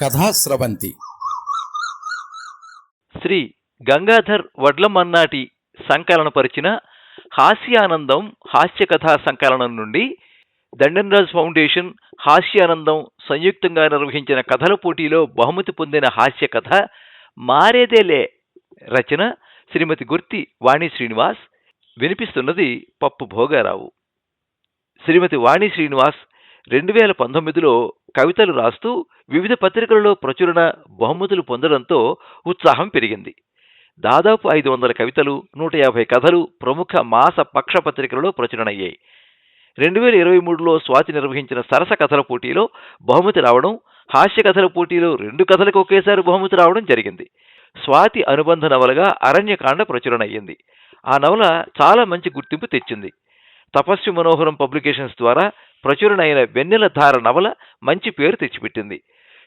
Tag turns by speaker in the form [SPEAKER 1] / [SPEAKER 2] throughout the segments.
[SPEAKER 1] కథాస్రవంతి
[SPEAKER 2] శ్రీ గంగాధర్ వడ్లమన్నాటి సంకలనపరిచిన హాస్యానందం హాస్య కథా సంకలనం నుండి దండన్రాజ్ ఫౌండేషన్ హాస్యానందం సంయుక్తంగా నిర్వహించిన కథల పోటీలో బహుమతి పొందిన హాస్య కథ మారేదేలే రచన శ్రీమతి గుర్తి వాణి శ్రీనివాస్. వినిపిస్తున్నది పప్పు భోగారావు. శ్రీమతి వాణి శ్రీనివాస్ రెండు వేల పంతొమ్మిదిలో కవితలు రాస్తూ వివిధ పత్రికలలో ప్రచురణ బహుమతులు పొందడంతో ఉత్సాహం పెరిగింది. దాదాపు ఐదు వందల కవితలు నూట యాభై కథలు ప్రముఖ మాస పక్ష పత్రికలలో ప్రచురణయ్యాయి. రెండు వేల ఇరవై మూడులో స్వాతి నిర్వహించిన సరస కథల పోటీలో బహుమతి రావడం హాస్య కథల పోటీలో రెండు కథలకు ఒకేసారి బహుమతి రావడం జరిగింది. స్వాతి అనుబంధ నవలగా అరణ్యకాండ ప్రచురణ అయ్యింది ఆ నవల చాలా మంచి గుర్తింపు తెచ్చింది. తపస్వి మనోహరం పబ్లికేషన్స్ ద్వారా ప్రచురణ అయిన వెన్నెల ధార నవల మంచి పేరు తెచ్చిపెట్టింది.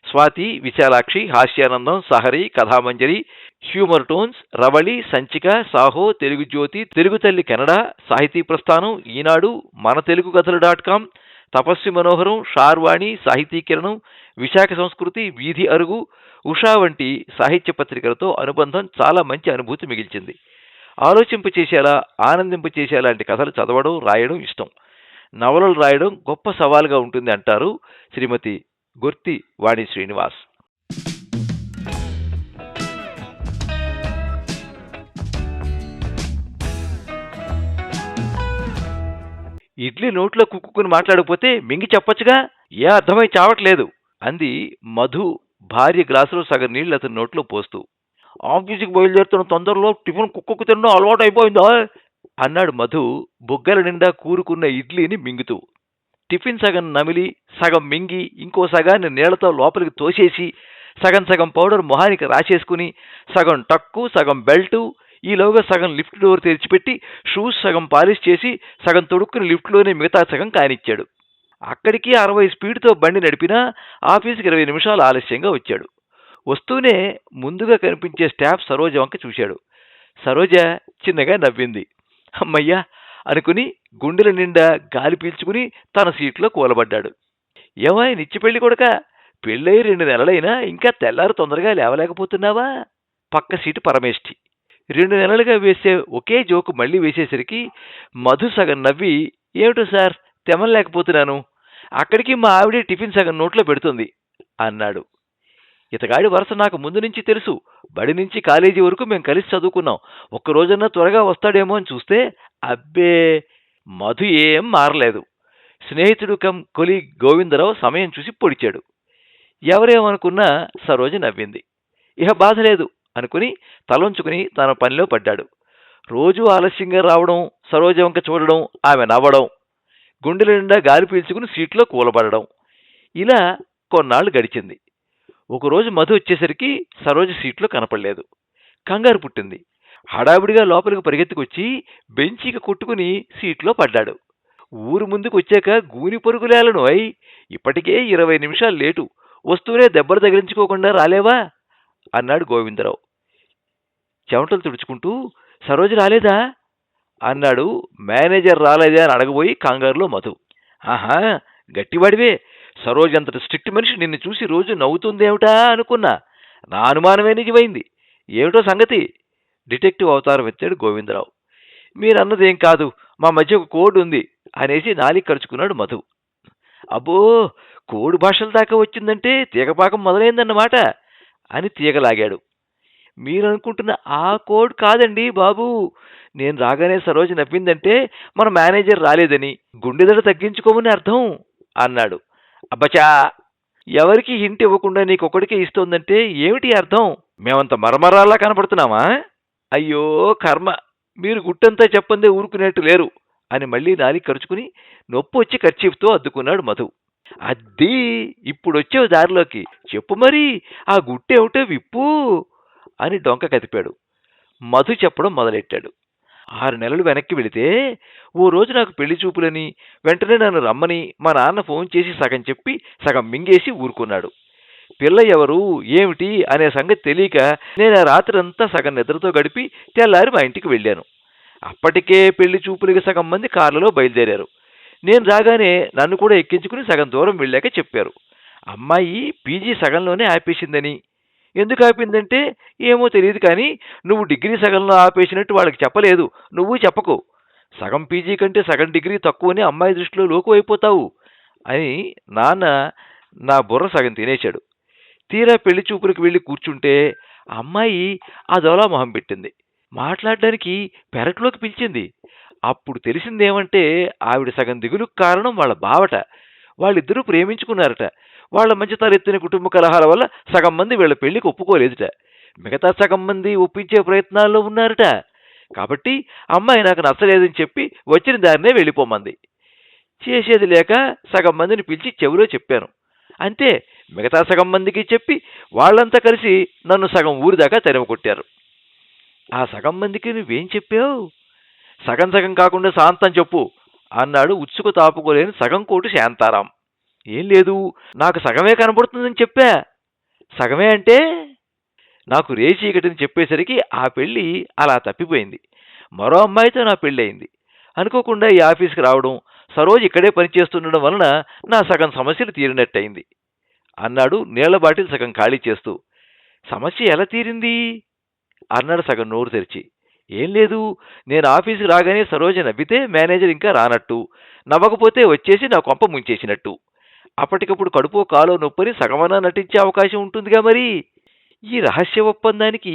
[SPEAKER 2] స్వాతి విశాలాక్షి హాస్యానందం సహరి కథామంజరి హ్యూమర్ టోన్స్ రవళి సంచిక సాహో తెలుగు జ్యోతి తెలుగు తల్లి కెనడా సాహితీ ప్రస్థానం ఈనాడు మన తెలుగు కథలు డాట్ కామ్ తపస్వి మనోహరం షార్వాణి సాహితీ కిరణం విశాఖ సంస్కృతి వీధి అరుగు ఉషా వంటి సాహిత్య పత్రికలతో అనుబంధం చాలా మంచి అనుభూతి మిగిల్చింది. ఆలోచింపచేసేలా ఆనందింపచేసేలాంటి కథలు చదవడం రాయడం ఇష్టం. నవలలు రాయడం గొప్ప సవాలుగా ఉంటుంది అంటారు శ్రీమతి గుర్తి వాణి శ్రీనివాస్. ఇడ్లీ నోట్లో కుక్కుని మాట్లాడకపోతే మింగి చెప్పొచ్చుగా? ఏ అర్థమై చావట్లేదు అంది మధు భార్య గ్లాసులో సగం నీళ్ళు అతని నోట్లో పోస్తూ. ఆఫీస్కి బయలుదేరుతున్న తొందరలో టిఫిన్ కుక్కకు తినడం అలవాటు అయిపోయిందా అన్నాడు మధు బుగ్గల నిండా కూరుకున్న ఇడ్లీని మింగుతూ. టిఫిన్ సగం నమిలి సగం మింగి ఇంకో సగాన్ని నీళ్ళతో లోపలికి తోసేసి సగం సగం పౌడర్ మొహానికి రాసేసుకుని సగం టక్కు సగం బెల్టు ఈలోగా సగం లిఫ్ట్ డోర్ తెరిచిపెట్టి షూస్ సగం పాలిష్ చేసి సగం తొడుక్కుని లిఫ్ట్లోనే మిగతా సగం కానిచ్చాడు. అక్కడికి అరవై స్పీడ్తో బండి నడిపినా ఆఫీస్కి ఇరవై నిమిషాలు ఆలస్యంగా వచ్చాడు. వస్తూనే ముందుగా కనిపించే స్టాఫ్ సరోజ వంక చూశాడు. సరోజ చిన్నగా నవ్వింది. అమ్మయ్యా అనుకుని గుండెల నిండా గాలి పీల్చుకుని తన సీట్లో కూలబడ్డాడు. ఏమాయ్ నిచ్చి పెళ్ళి కొడక? పెళ్ళై రెండు నెలలైనా ఇంకా తెల్లారు తొందరగా లేవలేకపోతున్నావా? పక్క సీటు పరమేష్ఠి. రెండు నెలలుగా వేసే ఒకే జోకు మళ్ళీ వేసేసరికి మధు సగం నవ్వి ఏమిటో సార్ తెమలేకపోతున్నాను అక్కడికి మా ఆవిడే టిఫిన్ సగం నోట్లో పెడుతుంది అన్నాడు. ఇతగాడి వరుస నాకు ముందు నుంచి తెలుసు. బడి నుంచి కాలేజీ వరకు మేము కలిసి చదువుకున్నాం. ఒక్క రోజన్నా త్వరగా వస్తాడేమో అని చూస్తే అబ్బే మధు ఏం మారలేదు. స్నేహితుడు కమ్ కొలి గోవిందరావు సమయం చూసి పొడిచాడు. ఎవరేమనుకున్నా సరోజ నవ్వింది. ఇహ బాధ లేదు అనుకుని తలంచుకుని తన పనిలో పడ్డాడు. రోజూ ఆలస్యంగా రావడం సరోజ వంక చూడడం ఆమె నవ్వడం గుండెల నిండా గాలి పీల్చుకుని సీట్లో కూలబడడం. ఇలా కొన్నాళ్ళు గడిచింది. ఒకరోజు మధు వచ్చేసరికి సరోజ సీట్లో కనపడలేదు. కంగారు పుట్టింది. హడావిడిగా లోపలికి పరిగెత్తుకొచ్చి బెంచికి కొట్టుకుని సీట్లో పడ్డాడు. ఊరు ముందుకు వచ్చాక గూని పరుగులేలను అయి ఇప్పటికే ఇరవై నిమిషాలు లేటు. వస్తూనే దెబ్బలు తగిలించుకోకుండా రాలేవా? అన్నాడు గోవిందరావు. చెమటలు తుడుచుకుంటూ సరోజ రాలేదా? అన్నాడు మేనేజర్ రాలేదా? అని అడగబోయి కంగారులో మధు. ఆహా గట్టివాడివే. సరోజ్ అంతటి స్ట్రిక్ట్ మనిషి నిన్ను చూసి రోజు నవ్వుతుందేమిటా అనుకున్నా. నా అనుమానమే నిజమైంది. ఏమిటో సంగతి? డిటెక్టివ్ అవతారం ఎత్తాడు గోవిందరావు. మీరన్నదేం కాదు మా మధ్య ఒక కోడ్ ఉంది అనేసి నాలి కరుచుకున్నాడు మధు. అబ్బో కోడి భాషల దాకా వచ్చిందంటే తీగపాకం మొదలైందన్నమాట అని తీగలాగాడు. మీరనుకుంటున్న ఆ కోడ్ కాదండి బాబు. నేను రాగానే సరోజ నవ్విందంటే మన మేనేజర్ రాలేదని గుండెదడ తగ్గించుకోమని అర్థం అన్నాడు. అబ్బచా ఎవరికి ఇంటి ఇవ్వకుండా నీకొకడికే ఇస్తోందంటే ఏమిటి అర్థం? మేమంత మరమరాల్లా కనపడుతున్నామా? అయ్యో కర్మ. మీరు గుట్టంతా చెప్పందే ఊరుకునేట్టు లేరు అని మళ్ళీ నాలిక ఖర్చుకుని నొప్పి వచ్చి ఖర్చీఫ్తో అద్దుకున్నాడు మధు. అద్దీ ఇప్పుడొచ్చావు దారిలోకి. చెప్పు మరి ఆ గుట్టేమిటో విప్పు అని డొంక కదిపాడు. మధు చెప్పడం మొదలెట్టాడు. ఆరు నెలలు వెనక్కి వెళితే ఓ రోజు నాకు పెళ్ళి చూపులని వెంటనే నన్ను రమ్మని మా నాన్న ఫోన్ చేసి సగం చెప్పి సగం మింగేసి ఊరుకున్నాడు. పిల్ల ఎవరు ఏమిటి అనే సంగతి తెలియక నేను ఆ రాత్రంతా సగం నిద్రతో గడిపి తెల్లారి మా ఇంటికి వెళ్ళాను. అప్పటికే పెళ్ళి చూపులకి సగం మంది కార్లలో బయలుదేరారు. నేను రాగానే నన్ను కూడా ఎక్కించుకుని సగం దూరం వెళ్ళాక చెప్పారు. అమ్మాయి పీజీ సగంలోనే ఆపేసిందని ఎందుకు ఆపిందంటే ఏమో తెలియదు కానీ నువ్వు డిగ్రీ సగంలో ఆపేసినట్టు వాళ్ళకి చెప్పలేదు. నువ్వు చెప్పకు. సగం పీజీ కంటే సగం డిగ్రీ తక్కువని అమ్మాయి దృష్టిలో లోకు అయిపోతావు అని నాన్న నా బుర్ర సగం తినేశాడు. తీరా పెళ్ళి చూపులకు వెళ్ళి కూర్చుంటే ఆ అమ్మాయి అదోలా మొహం పెట్టింది. మాట్లాడడానికి పెరట్లోకి పిలిచింది. అప్పుడు తెలిసిందేమంటే ఆవిడ సగం దిగులుకు కారణం వాళ్ళ బావట. వాళ్ళిద్దరూ ప్రేమించుకున్నారట. వాళ్ళ మధ్య తలెత్తిన కుటుంబ కలహాల వల్ల సగం మంది వీళ్ళ పెళ్ళికి ఒప్పుకోలేదుట. మిగతా సగం మంది ఒప్పించే ప్రయత్నాల్లో ఉన్నారట. కాబట్టి అమ్మాయి నాకు నచ్చలేదని చెప్పి వచ్చిన దారినే వెళ్ళిపోమంది. చేసేది లేక సగం మందిని పిలిచి చెవిలో చెప్పాను. అంతే మిగతా సగం మందికి చెప్పి వాళ్ళంతా కలిసి నన్ను సగం ఊరి దాకా తరిమి కొట్టారు ఆ సగం మందికి నువ్వేం చెప్పావు? సగం సగం కాకుండా శాంతం చెప్పు అన్నాడు ఉత్సుక తాపుకోలేని సగం కోటు శాంతారాం. ఏం లేదు నాకు సగమే కనబడుతుందని చెప్పా. సగమే అంటే నాకు రేచీకటిని చెప్పేసరికి ఆ పెళ్ళి అలా తప్పిపోయింది. మరో అమ్మాయితో నా పెళ్ళి అయింది అనుకోకుండా ఈ ఆఫీస్కి రావడం సరోజ్ ఇక్కడే పనిచేస్తుండడం వలన నా సగం సమస్యలు తీరినట్టయింది. అన్నాడు నీళ్ళ బాటిల్ సగం ఖాళీ చేస్తూ. సమస్య ఎలా తీరింది? అన్నాడు సగం నోరు తెరిచి. ఏం లేదు నేను ఆఫీస్కి రాగానే సరోజ నవ్వితే మేనేజర్ ఇంకా రానట్టు. నవ్వకపోతే వచ్చేసి నా కొంప ముంచేసినట్టు. అప్పటికప్పుడు కడుపు కాలో నొప్పని సగమన నటించే అవకాశం ఉంటుందిగా మరి. ఈ రహస్య ఒప్పందానికి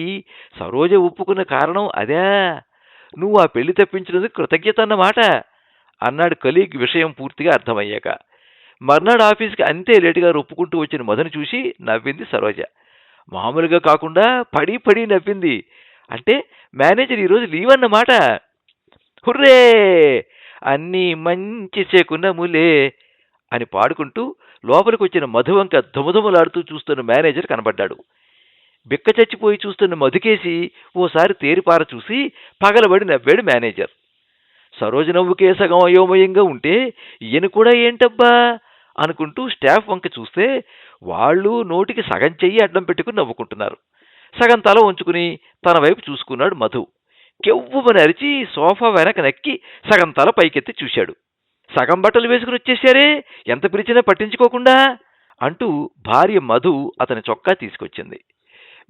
[SPEAKER 2] సరోజ ఒప్పుకున్న కారణం అదే. నువ్వు ఆ పెళ్ళి తప్పించినందుకు కృతజ్ఞత అన్నమాట. అన్నాడు కలీగ్ విషయం పూర్తిగా అర్థమయ్యాక. మర్నాడు ఆఫీస్కి అంతే లేటుగా ఒప్పుకుంటూ వచ్చిన మధును చూసి నవ్వింది సరోజ. మామూలుగా కాకుండా పడి పడి నవ్వింది. అంటే మేనేజర్ ఈరోజు లీవ్ అన్నమాట హుర్రే! అన్నీ మంచి చేకున్నములే అని పాడుకుంటూ లోపలికి వచ్చిన మధువంక ధుమధుమలాడుతూ చూస్తున్న మేనేజర్ కనబడ్డాడు. బిక్క చచ్చిపోయి చూస్తున్న మధుకేసి ఓసారి తేరిపార చూసి పగలబడి నవ్వాడు మేనేజర్. సరోజ నవ్వుకే సగం అయోమయంగా ఉంటే ఈయన కూడా ఏంటబ్బా? అనుకుంటూ స్టాఫ్ వంక చూస్తే వాళ్ళు నోటికి సగం చెయ్యి అడ్డం పెట్టుకుని నవ్వుకుంటున్నారు. సగం తల ఉంచుకుని తన వైపు చూసుకున్నాడు మధు. కెవ్వుమని అరిచి సోఫా వెనక నక్కి సగం తల పైకెత్తి చూశాడు. సగం బట్టలు వేసుకుని వచ్చేసారే? ఎంత పిలిచినా పట్టించుకోకుండా? అంటూ భార్య మధు అతని చొక్కా తీసుకొచ్చింది.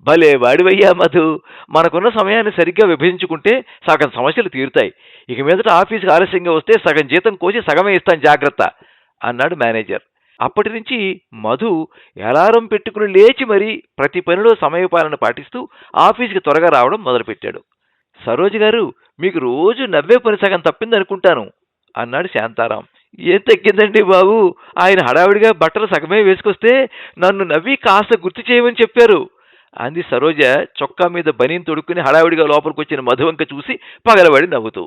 [SPEAKER 2] భలే వాడివయ్యా మధు! మనకున్న సమయాన్ని సరిగ్గా విభజించుకుంటే సగం సమస్యలు తీరుతాయి. ఇక మీదట ఆఫీస్కి ఆలస్యంగా వస్తే సగం జీతం కోసి సగమే ఇస్తాను జాగ్రత్త! అన్నాడు మేనేజర్. అప్పటి నుంచి మధు ఎలారం పెట్టుకుని లేచి మరీ ప్రతి పనిలో సమయపాలన పాటిస్తూ ఆఫీస్కి త్వరగా రావడం మొదలుపెట్టాడు. సరోజ్ గారు మీకు రోజు నవ్వే పని సగం తప్పిందనుకుంటాను. అన్నాడు శాంతారాం. ఏం తగ్గిందండి బాబు? ఆయన హడావిడిగా బట్టలు సగమే వేసుకొస్తే నన్ను నవ్వి కాస్త గుర్తు చేయమని చెప్పారు. అంది సరోజ చొక్కా మీద బనీని తొడుక్కుని హడావిడిగా లోపలికి వచ్చిన మధువంక చూసి పగలబడి నవ్వుతూ.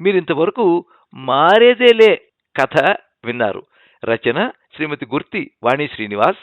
[SPEAKER 2] మీరింతవరకు మారేదేలే కథ విన్నారు రచన శ్రీమతి గుర్తి వాణి శ్రీనివాస్